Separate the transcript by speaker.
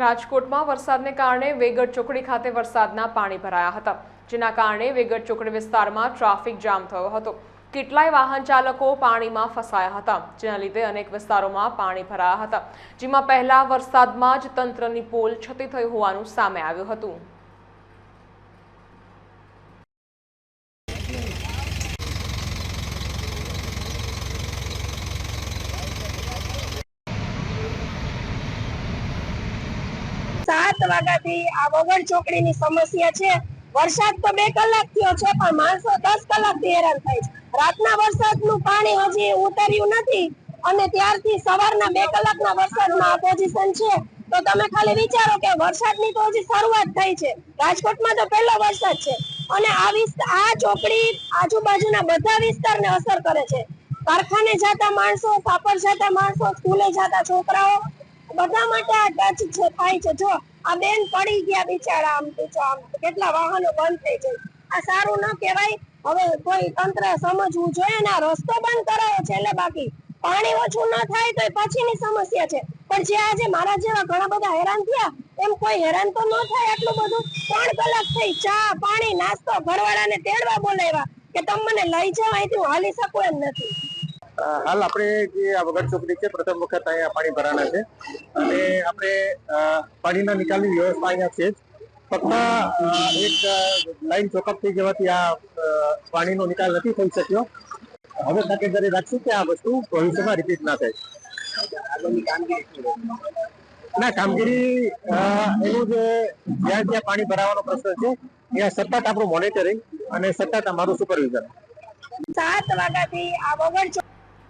Speaker 1: રાજકોટમાં વરસાદને કારણે વેગડ ચોકડી ખાતે વરસાદના પાણી ભરાયા હતા, જેના કારણે વેગડ ચોકડી વિસ્તારમાં ટ્રાફિક જામ થયો હતો. કેટલાય વાહન ચાલકો પાણીમાં ફસાયા હતા, જેના લીધે અનેક વિસ્તારોમાં પાણી ભરાયા હતા, જેમાં પહેલા વરસાદમાં જ તંત્રની પોલ છતી થઈ હોવાનું સામે આવ્યું હતું.
Speaker 2: સાત વાગ્યાથી આ વગર ચોકડીની સમસ્યા છે. વરસાદ તો બે કલાક થયો છે, પણ માણસો દસ કલાકથી હેરાન થાય છે. રાતના વરસાદનું પાણી હજી ઉતર્યું નથી અને ત્યારથી સવારના બે કલાકના વરસાદમાં પોઝિશન છે. તો તમે ખાલી વિચારો કે વરસાદની તો હજી શરૂઆત થઈ છે. રાજકોટમાં તો પહેલો વરસાદ છે અને આ વિસ્તાર આ ચોકડી આજુબાજુના બધા વિસ્તારને અસર કરે છે. કારખાને જતા માણસો, કાપડ જતા માણસો, સ્કૂલે જતા છોકરાઓ બધા માટે આ ટચ થાય છે. જો, આ બેન પડી ગયા બિચારા આમ તો આમ કેટલા વાહનો બંધ થઈ જાય. આ સારું ન કહેવાય. હવે કોઈ તંત્ર સમજવું જોઈએ ને આ રસ્તો બંધ કરાયો છે એટલે બાકી પાણી ઓછું ન થાય તો પછીની સમસ્યા છે. પણ જે આજે મારા જેવા ઘણા બધા હેરાન થયા, એમ કોઈ હેરાન તો ન થાય આટલું બધું? ત્રણ કલાક થઈ, ચા, પાણી, નાસ્તો, ઘરવાળાને તેડવા બોલાવ્યા કે તમે મને લઈ જાઓ, અહીંથી હું હાલી શકું એમ નથી.
Speaker 3: હાલ આપણે જે આ વગર ચોકડી છે, પ્રથમ વખત અહીંયા પાણી ભરાના છે. અને આપણે પાણીના નિકાલની વ્યવસ્થા અહીંયા છે ફક્ત, એક લાઈન ચોકઅપ થઈ જવાથી આ પાણીનો નિકાલ નથી થઈ શક્યો. હવે તકેદારી રાખશું કે આ વસ્તુ ભવિષ્યમાં રિપીટ ના થાય. ના, કામગીરી એનું જે, જ્યાં જ્યાં પાણી ભરાવાનો પ્રશ્ન છે, ત્યાં સતત આપણું મોનિટરિંગ અને સતત અમારું સુપરવિઝન
Speaker 2: સાત વાગ્યાથી આ વગર